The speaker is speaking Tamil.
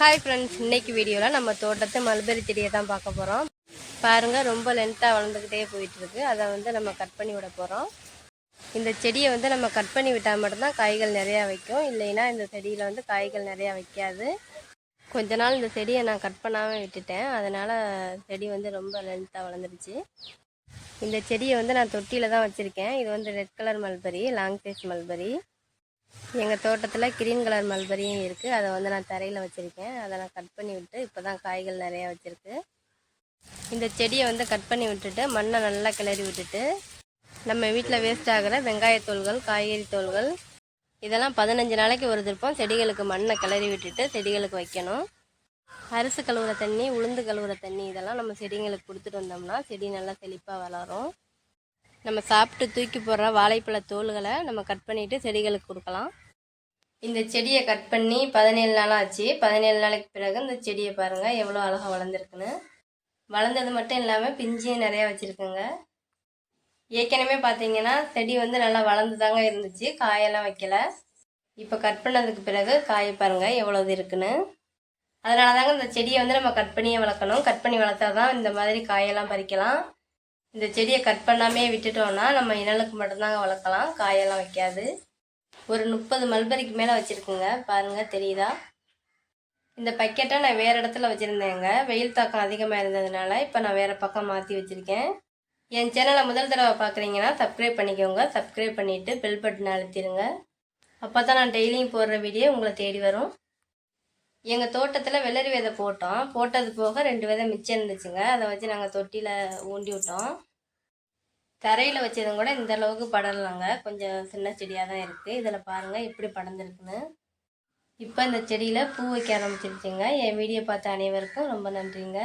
ஹாய் ஃப்ரெண்ட்ஸ் இன்னைக்கு வீடியோவில் நம்ம தோட்டத்து மல்பெரி செடியை தான் பார்க்க போகிறோம் பாருங்கள் ரொம்ப லென்த்தாக வளர்ந்துக்கிட்டே போயிட்டுருக்கு. அதை வந்து நம்ம கட் பண்ணி விட போகிறோம் இந்த செடியை வந்து நம்ம கட் பண்ணி விட்டால் மட்டும்தான் காய்கள் நிறையா வைக்கும். இல்லைன்னா இந்த செடியில் வந்து காய்கள் நிறையா வைக்காது. கொஞ்ச நாள் இந்த செடியை நான் கட் பண்ணாமல் விட்டுட்டேன். அதனால் செடி வந்து ரொம்ப லென்த்தாக வளர்ந்துருச்சு. இந்த செடியை வந்து நான் தொட்டியில் தான் வச்சுருக்கேன். இது வந்து red colour mulberry long size mulberry. எங்கள் தோட்டத்தில் கிரீன் கலர் மல்பரியும் இருக்குது அதை வந்து நான் தரையில் வச்சுருக்கேன். அதை நான் கட் பண்ணி விட்டு இப்போ தான் காய்கள் நிறையா வச்சுருக்கு. இந்த செடியை வந்து கட் பண்ணி விட்டுட்டு மண்ணை நல்லா கிளறி விட்டுட்டு நம்ம வீட்டில் வேஸ்ட் ஆகிற வெங்காயத்தோல்கள் காய்கறி தோல்கள் இதெல்லாம் பதினஞ்சு நாளைக்கு ஒரு திருப்பம் செடிகளுக்கு மண்ணை கிளறி விட்டுட்டு செடிகளுக்கு வைக்கணும். அரிசி கழுவுற தண்ணி உளுந்து கழுவுற தண்ணி இதெல்லாம் நம்ம செடிங்களுக்கு கொடுத்துட்டு வந்தோம்னா செடி நல்லா செழிப்பாக வளரும். நம்ம சாப்பிட்டு தூக்கி போடுற வாழைப்பழ தோல்களை நம்ம கட் பண்ணிவிட்டு செடிகளுக்கு கொடுக்கலாம். இந்த செடியை கட் பண்ணி பதினேழு நாள் ஆச்சு. பதினேழு நாளைக்கு பிறகு இந்த செடியை பாருங்கள் எவ்வளோ அழகாக வளர்ந்துருக்குன்னு. வளர்ந்தது மட்டும் இல்லாமல் பிஞ்சியும் நிறையா வச்சுருக்குங்க. ஏற்கனவே பார்த்தீங்கன்னா செடி வந்து நல்லா வளர்ந்து தாங்க இருந்துச்சு. காயெல்லாம் வைக்கல. இப்போ கட் பண்ணதுக்கு பிறகு காய பாருங்கள் எவ்வளோ இது இருக்குன்னு. அதனால தாங்க இந்த செடியை வந்து நம்ம கட் பண்ணியே வளர்க்கணும். கட் பண்ணி வளர்த்தா தான் இந்த மாதிரி காயெல்லாம் பறிக்கலாம். இந்த செடியை கட் பண்ணாமே விட்டுட்டோம்னா நம்ம இனலுக்கு மட்டும்தாங்க வளர்க்கலாம். காயெல்லாம் வைக்காது. ஒரு முப்பது மல்பரிக்கு மேலே வச்சுருக்குங்க. பாருங்கள் தெரியுதா? இந்த பக்கெட்டை நான் வேறு இடத்துல வச்சுருந்தேங்க. வெயில் தாக்கம் அதிகமாக இருந்ததுனால இப்போ நான் வேறு பக்கம் மாற்றி வச்சுருக்கேன். என் சேனலை முதல் தடவை பார்க்குறீங்கன்னா சப்ஸ்கிரைப் பண்ணிக்கோங்க. சப்ஸ்கிரைப் பண்ணிவிட்டு பெல் பட்டன் அழுத்திடுங்க அப்போ தான் நான் டெய்லியும் போடுற வீடியோ உங்களை தேடி வரும். எங்கள் தோட்டத்தில் வெள்ளரி விதை போட்டோம். போட்டது போக ரெண்டு விதை மிச்சம் இருந்துச்சுங்க. அதை வச்சு நாங்கள் தொட்டியில் ஊண்டி விட்டோம். தரையில் வச்சதும் கூட இந்த அளவுக்கு படரலாங்க கொஞ்சம் சின்ன செடியாக தான் இருக்குது இதில் பாருங்கள் எப்படி படர்ந்துருக்குன்னு. இப்போ இந்த செடியில் பூ வைக்க ஆரம்பிச்சிருச்சுங்க. என் வீடியோ பார்த்த அனைவருக்கும் ரொம்ப நன்றிங்க.